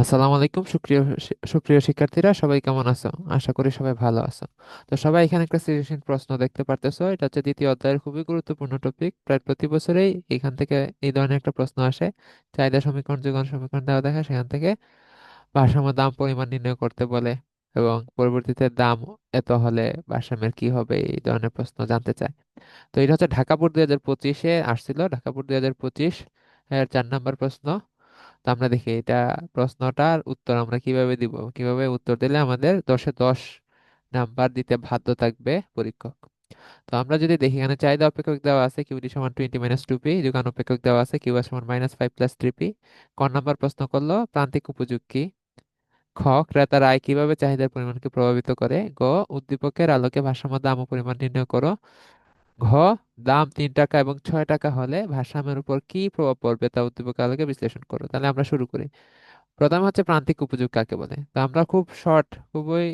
আসসালামু আলাইকুম সুপ্রিয় সুপ্রিয় শিক্ষার্থীরা, সবাই কেমন আছো? আশা করি সবাই ভালো আছো। তো সবাই এখানে একটা সৃজনশীল প্রশ্ন দেখতে পারতেছো, এটা হচ্ছে দ্বিতীয় অধ্যায়ের খুবই গুরুত্বপূর্ণ টপিক প্রায় প্রতি বছরেই এখান থেকে এই ধরনের একটা প্রশ্ন আসে। চাহিদা সমীকরণ, যোগান সমীকরণ দেওয়া থাকে সেখান থেকে ভারসাম্য, দাম, পরিমাণ নির্ণয় করতে বলে এবং পরবর্তীতে দাম এত হলে ভারসাম্যের কি হবে, এই ধরনের প্রশ্ন জানতে চায়। তো এটা হচ্ছে ঢাকা বোর্ড দুই হাজার পঁচিশে আসছিল। ঢাকা বোর্ড দুই হাজার পঁচিশ চার নম্বর প্রশ্ন। তো আমরা দেখি এটা প্রশ্নটার উত্তর আমরা কীভাবে দিব? কীভাবে উত্তর দিলে আমাদের দশে দশ নাম্বার দিতে বাধ্য থাকবে পরীক্ষক? তো আমরা যদি দেখি এখানে চাহিদা অপেক্ষক দেওয়া আছে কিউডি সমান টোয়েন্টি মাইনাস টু পি, যোগান অপেক্ষক দেওয়া আছে কিউ সমান minus five plus three P. ক নাম্বার প্রশ্ন করল, প্রান্তিক উপযোগ খ, ক্রেতার আয় কীভাবে চাহিদার পরিমাণকে প্রভাবিত করে? গ, উদ্দীপকের আলোকে ভারসাম্য দাম পরিমাণ নির্ণয় করো। ঘ, দাম তিন টাকা এবং ছয় টাকা হলে ভারসাম্যের উপর কি প্রভাব পড়বে তা উদ্দীপকের আলোকে বিশ্লেষণ করো। তাহলে আমরা শুরু করি। প্রথম হচ্ছে প্রান্তিক উপযোগ কাকে বলে? তো আমরা খুব শর্ট খুবই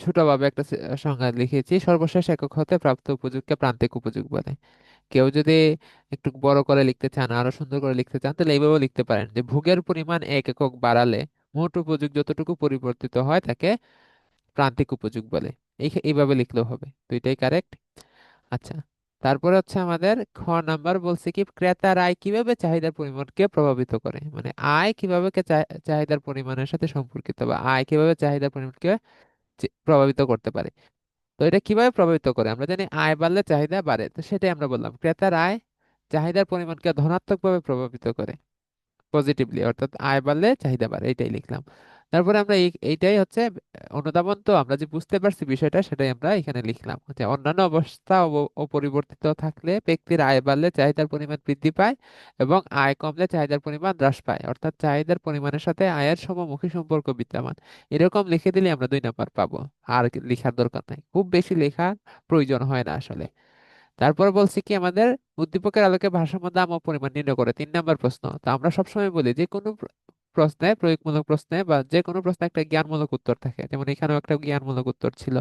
ছোটভাবে একটা সংজ্ঞা লিখেছি। সর্বশেষ একক হতে প্রাপ্ত উপযোগকে প্রান্তিক উপযোগ বলে। কেউ যদি একটু বড় করে লিখতে চান, আরও সুন্দর করে লিখতে চান, তাহলে এইভাবে লিখতে পারেন যে ভোগের পরিমাণ এক একক বাড়ালে মোট উপযোগ যতটুকু পরিবর্তিত হয় তাকে প্রান্তিক উপযোগ বলে। এই এইভাবে লিখলেও হবে। দুইটাই কারেক্ট আচ্ছা তারপরে হচ্ছে আমাদের খ নাম্বার বলছে কি, ক্রেতার আয় কীভাবে চাহিদার পরিমাণকে প্রভাবিত করে? মানে আয় কীভাবে চাহিদার পরিমাণের সাথে সম্পর্কিত বা আয় কীভাবে চাহিদার পরিমাণকে প্রভাবিত করতে পারে? তো এটা কীভাবে প্রভাবিত করে? আমরা জানি আয় বাড়লে চাহিদা বাড়ে। তো সেটাই আমরা বললাম, ক্রেতার আয় চাহিদার পরিমাণকে ধনাত্মকভাবে প্রভাবিত করে পজিটিভলি অর্থাৎ আয় বাড়লে চাহিদা বাড়ে, এটাই লিখলাম। তারপরে আমরা এইটাই হচ্ছে, অনুধাবন তো আমরা যে বুঝতে পারছি বিষয়টা, সেটাই আমরা এখানে লিখলাম। যে অন্যান্য অবস্থা অব- অপরিবর্তিত থাকলে ব্যক্তির আয় বাড়লে চাহিদার পরিমাণ বৃদ্ধি পায় এবং আয় কমলে চাহিদার পরিমাণ হ্রাস পায়। অর্থাৎ চাহিদার পরিমাণের সাথে আয়ের সমমুখী সম্পর্ক বিদ্যমান। এরকম লিখে দিলে আমরা দুই নাম্বার পাবো। আর লেখার দরকার নাই। খুব বেশি লেখার প্রয়োজন হয় না আসলে। তারপর বলছি কি, আমাদের উদ্দীপকের আলোকে ভারসাম্য দাম ও পরিমাণ নির্ণয় করে। তিন নাম্বার প্রশ্ন। তো আমরা সবসময় বলি যে কোনো প্রশ্নে, প্রয়োগমূলক প্রশ্নে বা যে কোনো প্রশ্নে একটা জ্ঞানমূলক উত্তর থাকে। যেমন এখানেও একটা জ্ঞানমূলক উত্তর ছিল,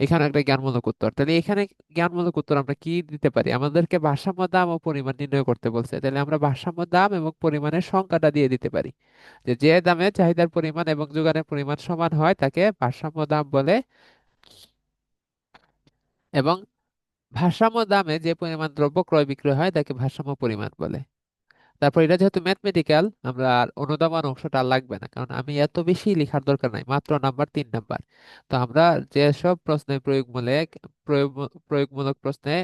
এখানেও একটা জ্ঞানমূলক উত্তর। তাহলে এখানে জ্ঞানমূলক উত্তর আমরা কি দিতে পারি? আমাদেরকে ভারসাম্য, দাম ও পরিমাণ নির্ণয় করতে বলছে। তাহলে আমরা ভারসাম্য, দাম এবং পরিমাণের সংখ্যাটা দিয়ে দিতে পারি। যে যে দামে চাহিদার পরিমাণ এবং যোগানের পরিমাণ সমান হয়, তাকে ভারসাম্য, দাম বলে। এবং ভারসাম্য, দামে যে পরিমাণ দ্রব্য ক্রয় বিক্রয় হয়, তাকে ভারসাম্য পরিমাণ বলে। তারপর এটা যেহেতু ম্যাথমেটিক্যাল আমরা আর অনুদান অংশটা আর লাগবে না, কারণ আমি এত বেশি লেখার দরকার নাই, মাত্র নাম্বার তিন নাম্বার তো আমরা যেসব প্রশ্নে প্রয়োগমূলক প্রয়োগমূলক প্রশ্নে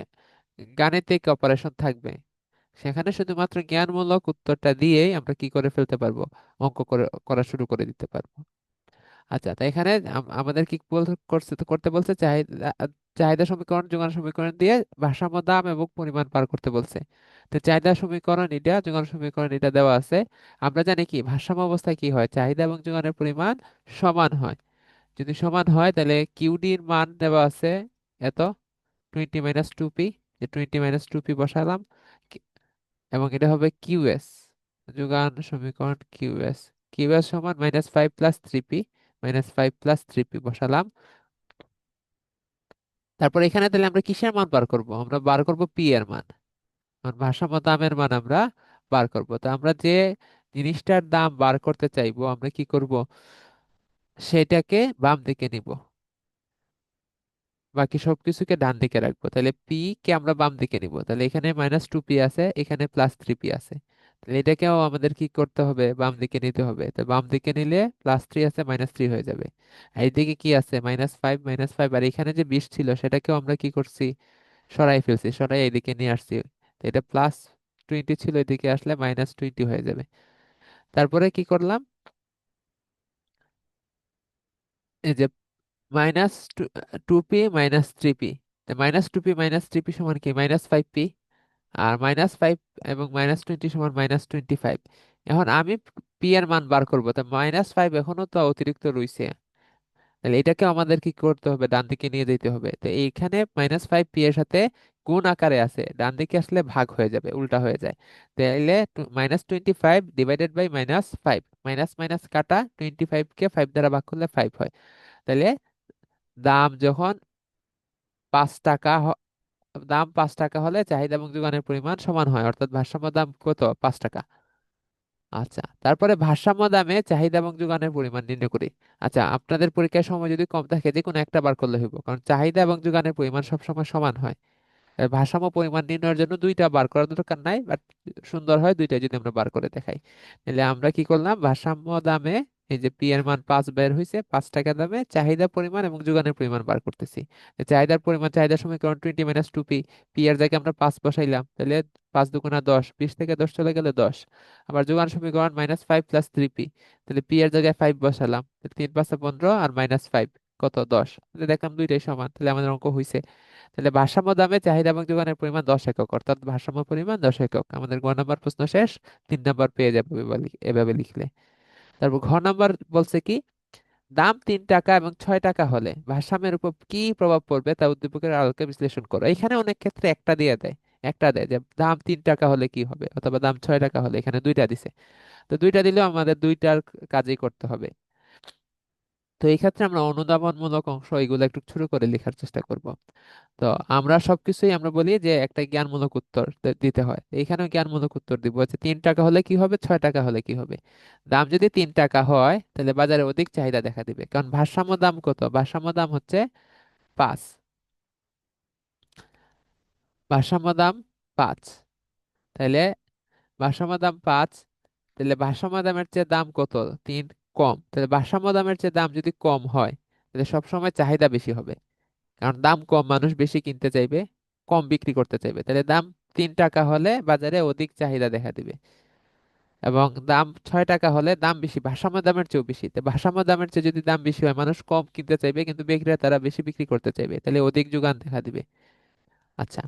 গাণিতিক অপারেশন থাকবে। সেখানে শুধুমাত্র জ্ঞানমূলক উত্তরটা দিয়েই আমরা কি করে ফেলতে পারব? অঙ্ক করে, করা শুরু করে দিতে পারব। আচ্ছা তো এখানে আমাদের কি করছে করতে বলছে চাহিদা চাহিদা সমীকরণ, যোগান সমীকরণ দিয়ে ভারসাম্য দাম এবং পরিমাণ পার করতে বলছে। তো চাহিদা সমীকরণ এটা, যোগান সমীকরণ এটা দেওয়া আছে। আমরা জানি কি, ভারসাম্য অবস্থায় কি হয়? চাহিদা এবং যোগানের পরিমাণ সমান হয়। যদি সমান হয়, তাহলে কিউডির মান দেওয়া আছে এত, টোয়েন্টি মাইনাস টু পি, যে টোয়েন্টি মাইনাস টু পি বসালাম এবং এটা হবে কিউএস যোগান সমীকরণ কিউএস কিউএস সমান minus five plus three P. Minus five plus three P বসালাম। তারপর এখানে তাহলে আমরা কিসের মান বার করব? আমরা বার করব পি এর মান। কারণ ভারসাম্য দামের মান আমরা বার করব। তো আমরা যে জিনিসটার দাম বার করতে চাইব, আমরা কি করব? সেটাকে বাম দিকে নিব। বাকি সবকিছুকে ডান দিকে রাখব। তাহলে পি কে আমরা বাম দিকে নিব। তাহলে এখানে মাইনাস টু পি আছে, এখানে প্লাস থ্রি পি আছে। এটাকেও আমাদের কি করতে হবে? বাম দিকে নিতে হবে। তো বাম দিকে নিলে প্লাস থ্রি আছে মাইনাস থ্রি হয়ে যাবে। আর এইদিকে কি আছে? মাইনাস ফাইভ মাইনাস ফাইভ আর এখানে যে বিশ ছিল, সেটাকেও আমরা কি করছি? সরাই ফেলছি, সরাই এদিকে নিয়ে আসছি। তো এটা প্লাস টোয়েন্টি ছিল, এদিকে আসলে মাইনাস টোয়েন্টি হয়ে যাবে। তারপরে কি করলাম? এই যে minus two P minus three P minus two P minus three P সমান কি? মাইনাস ফাইভ পি আর মাইনাস ফাইভ এবং মাইনাস টোয়েন্টি সমান মাইনাস টোয়েন্টি ফাইভ এখন আমি পি এর মান বার করব, তা মাইনাস ফাইভ এখনও তো অতিরিক্ত রইছে। তাহলে এটাকে আমাদের কি করতে হবে? ডান দিকে নিয়ে যেতে হবে। তো এইখানে মাইনাস ফাইভ পি এর সাথে গুণ আকারে আছে। ডান দিকে আসলে ভাগ হয়ে যাবে, উল্টা হয়ে যায়। তাহলে minus twenty five divided by minus five minus minus কাটা টোয়েন্টি ফাইভ কে ফাইভ দ্বারা ভাগ করলে ফাইভ হয়। তাহলে দাম যখন পাঁচ টাকা দাম পাঁচ টাকা হলে চাহিদা এবং যোগানের পরিমাণ সমান হয়, অর্থাৎ ভারসাম্য দাম কত? পাঁচ টাকা। আচ্ছা তারপরে ভারসাম্য দামে চাহিদা এবং যোগানের পরিমাণ নির্ণয় করি। আচ্ছা আপনাদের পরীক্ষার সময় যদি কম থাকে, যে কোনো একটা বার করলে হইব, কারণ চাহিদা এবং যোগানের পরিমাণ সবসময় সমান হয়। ভারসাম্য পরিমাণ নির্ণয়ের জন্য দুইটা বার করার দরকার নাই, বাট সুন্দর হয় দুইটা যদি আমরা বার করে দেখাই। তাহলে আমরা কি করলাম? ভারসাম্য দামে এই যে পি এর মান পাঁচ বের হয়েছে পাঁচ টাকা দামে চাহিদা পরিমাণ এবং যোগানের পরিমাণ বার করতেছি। চাহিদার পরিমাণ, চাহিদার সমীকরণ twenty minus two P P এর জায়গায় আমরা পাঁচ বসাইলাম, তাহলে পাঁচ দুগুণা দশ, বিশ থেকে দশ চলে গেলে দশ। আবার যোগান সমীকরণ minus five plus three P তাহলে পি এর জায়গায় ফাইভ বসালাম তিন পাঁচে পনেরো আর মাইনাস ফাইভ কত দশ? তাহলে দেখলাম দুইটাই সমান, তাহলে আমাদের অঙ্ক হয়েছে তাহলে ভারসাম্য দামে চাহিদা এবং যোগানের পরিমাণ দশ একক, অর্থাৎ ভারসাম্য পরিমাণ দশ একক। আমাদের গ নাম্বার প্রশ্ন শেষ, তিন নাম্বার পেয়ে যাবে এভাবে লিখলে। তারপর ঘ নাম্বার বলছে কি, দাম তিন টাকা এবং ছয় টাকা হলে। ভারসাম্যের উপর কি প্রভাব পড়বে তা উদ্দীপকের আলোকে বিশ্লেষণ করো। এখানে অনেক ক্ষেত্রে একটা দিয়ে দেয়, একটা দেয় যে দাম তিন টাকা হলে কি হবে? অথবা দাম ছয় টাকা হলে, এখানে দুইটা দিছে। তো দুইটা দিলেও আমাদের দুইটার কাজই করতে হবে। তো এই ক্ষেত্রে আমরা অনুধাবনমূলক অংশ এগুলো একটু ছোট করে লেখার চেষ্টা করব। তো আমরা সবকিছুই আমরা বলি যে একটা জ্ঞানমূলক উত্তর দিতে হয়। এখানেও জ্ঞানমূলক উত্তর দিব যে তিন টাকা হলে কি হবে, ছয় টাকা হলে কি হবে? দাম যদি তিন টাকা হয়, তাহলে বাজারে অধিক চাহিদা দেখা দিবে। কারণ ভারসাম্য দাম কত? ভারসাম্য দাম হচ্ছে পাঁচ। ভারসাম্য দাম পাঁচ। তাহলে ভারসাম্য দাম পাঁচ তাহলে ভারসাম্য দামের চেয়ে দাম কত? তিন কম, তাহলে ভারসাম্য দামের চেয়ে দাম যদি কম হয়, তাহলে সবসময় চাহিদা বেশি হবে। কারণ দাম কম, মানুষ বেশি কিনতে চাইবে, কম বিক্রি করতে চাইবে। তাহলে দাম তিন টাকা হলে বাজারে অধিক চাহিদা দেখা দিবে। এবং দাম ছয় টাকা হলে দাম বেশি, ভারসাম্য দামের চেয়েও বেশি। তো ভারসাম্য দামের চেয়ে যদি দাম বেশি হয়, মানুষ কম কিনতে চাইবে, কিন্তু বিক্রেতারা বেশি বিক্রি করতে চাইবে, তাহলে অধিক যোগান দেখা দিবে। আচ্ছা।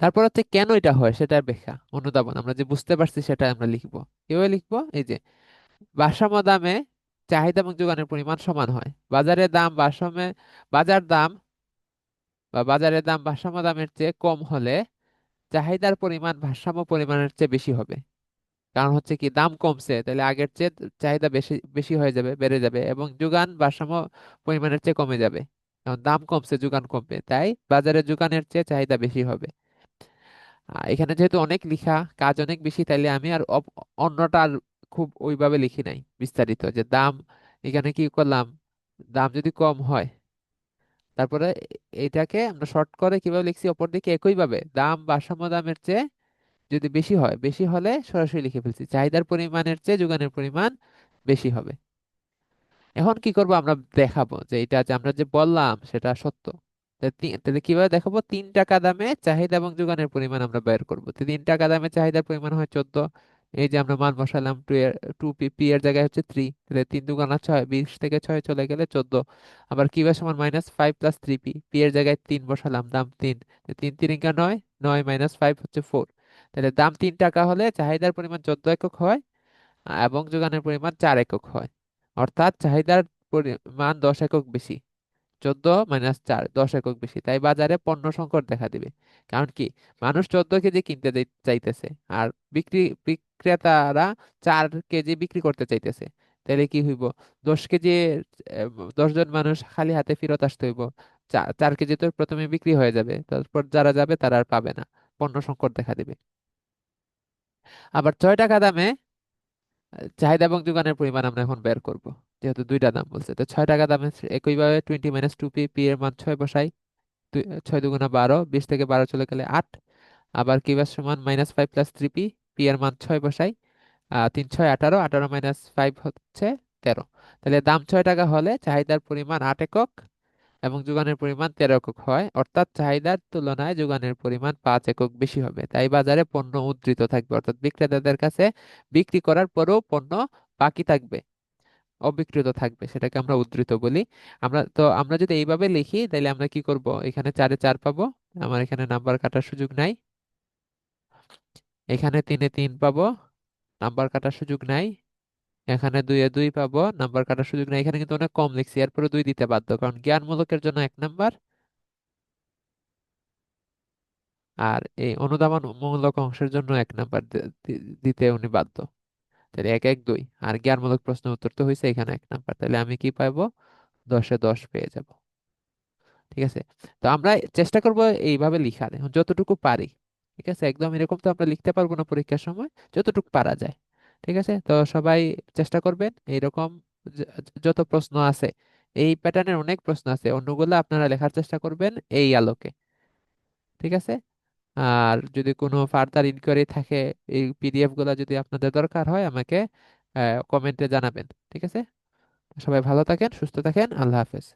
তারপর হচ্ছে কেন এটা হয়, সেটার ব্যাখ্যা, অনুধাবন। আমরা যে বুঝতে পারছি সেটা আমরা লিখব। কীভাবে লিখব? এই যে ভারসাম্য দামে চাহিদা এবং যোগানের পরিমাণ সমান হয়। বাজারে দাম ভারসাম্যে, বাজার দাম বা বাজারের দাম ভারসাম্য দামের চেয়ে কম হলে চাহিদার পরিমাণ ভারসাম্য পরিমাণের চেয়ে বেশি হবে। কারণ হচ্ছে কি, দাম কমছে, তাহলে আগের চেয়ে চাহিদা বেশি বেশি হয়ে যাবে, বেড়ে যাবে এবং যোগান ভারসাম্য পরিমাণের চেয়ে কমে যাবে। কারণ দাম কমছে, যোগান কমবে, তাই বাজারে যোগানের চেয়ে চাহিদা বেশি হবে। এখানে যেহেতু অনেক লিখা, কাজ অনেক বেশি, তাইলে আমি আর অন্যটা আর খুব ওইভাবে লিখি নাই, বিস্তারিত, যে দাম, এখানে কি করলাম, দাম যদি কম হয়, তারপরে এটাকে আমরা শর্ট করে কীভাবে লিখছি অপর দিকে একইভাবে, দাম, ভারসাম্য দামের চেয়ে যদি বেশি হয়, বেশি হলে সরাসরি লিখে ফেলছি, চাহিদার পরিমাণের চেয়ে যোগানের পরিমাণ বেশি হবে। এখন কি করব আমরা দেখাবো, যে এটা আমরা যে বললাম সেটা সত্য। তাহলে কীভাবে দেখাবো, তিন টাকা দামে চাহিদা এবং যোগানের পরিমাণ আমরা বের করব। তিন টাকা দামে চাহিদার পরিমাণ হয় চোদ্দ এই যে আমরা মান বসালাম টু এর টু পি পি এর জায়গায় হচ্ছে থ্রি তাহলে তিন দুগুণা ছয়, বিশ থেকে ছয় চলে গেলে চোদ্দ। আবার কীভাবে সমান minus five plus three P P এর জায়গায় তিন বসালাম, দাম তিন। তিন তিরিঙ্গা নয় নয় মাইনাস ফাইভ হচ্ছে ফোর তাহলে দাম তিন টাকা হলে চাহিদার পরিমাণ চোদ্দ একক হয়, এবং যোগানের পরিমাণ চার একক হয়। অর্থাৎ চাহিদার পরিমাণ দশ একক বেশি। চোদ্দ মাইনাস চার, দশ একক বেশি। তাই বাজারে পণ্য সংকট দেখা দিবে। কারণ কি? মানুষ চোদ্দ কেজি কিনতে চাইতেছে। আর বিক্রি, বিক্রেতারা চার কেজি বিক্রি করতে চাইতেছে। তাহলে কি হইব? দশ কেজি দশ জন মানুষ খালি হাতে ফেরত আসতে হইব। চার কেজি তো প্রথমে বিক্রি হয়ে যাবে। তারপর যারা যাবে তারা আর পাবে না। পণ্য সংকট দেখা দিবে। আবার ছয় টাকা দামে চাহিদা এবং যোগানের পরিমাণ আমরা এখন বের করব। যেহেতু দুইটা দাম বলছে। তো ছয় টাকা দামে একইভাবে twenty minus two P P এর মান ছয় বসাই। ছয় দুগুণা বারো, বিশ থেকে বারো চলে গেলে আট। আবার কিউবের সমান minus five plus three P P এর মান ছয় বসাই। তিন, ছয়, আঠারো আঠারো মাইনাস ফাইভ হচ্ছে তেরো। তাহলে দাম ছয় টাকা হলে চাহিদার পরিমাণ আট একক এবং যোগানের পরিমাণ তেরো একক হয়। অর্থাৎ চাহিদার তুলনায় যোগানের পরিমাণ পাঁচ একক বেশি হবে। তাই বাজারে পণ্য উদ্ধৃত থাকবে। অর্থাৎ বিক্রেতাদের কাছে বিক্রি করার পরেও পণ্য বাকি থাকবে। অবিকৃত থাকবে, সেটাকে আমরা উদ্ধৃত বলি। আমরা, তো আমরা যদি এইভাবে লিখি তাহলে আমরা কি করব? এখানে চারে চার পাবো, আমার এখানে নাম্বার কাটার সুযোগ নাই। এখানে তিনে তিন পাবো, নাম্বার কাটার সুযোগ নাই। এখানে দুইয়ে দুই পাবো, নাম্বার কাটার সুযোগ নাই। এখানে কিন্তু অনেক কম লিখছি এরপরে দুই দিতে বাধ্য, কারণ জ্ঞানমূলকের জন্য এক নাম্বার। আর এই অনুধাবন মূলক অংশের জন্য এক নাম্বার দিতে উনি বাধ্য। তাহলে এক এক দুই। আর জ্ঞানমূলক প্রশ্ন উত্তর তো হয়েছে এখানে এক নাম্বার। তাহলে আমি কি পাবো দশে দশ পেয়ে যাব। ঠিক আছে? তো আমরা চেষ্টা করব এইভাবে লিখার। যতটুকু পারি। ঠিক আছে? একদম এরকম তো আমরা লিখতে পারব না পরীক্ষার সময়। যতটুকু পারা যায়। ঠিক আছে? তো সবাই চেষ্টা করবেন এইরকম যত প্রশ্ন আছে। এই প্যাটার্নের অনেক প্রশ্ন আছে। অন্যগুলো আপনারা লেখার চেষ্টা করবেন এই আলোকে। ঠিক আছে? আর যদি কোনো ফার্দার ইনকোয়ারি থাকে, এই পিডিএফগুলো যদি আপনাদের দরকার হয়, আমাকে কমেন্টে জানাবেন, ঠিক আছে? সবাই ভালো থাকেন, সুস্থ থাকেন, আল্লাহ হাফেজ।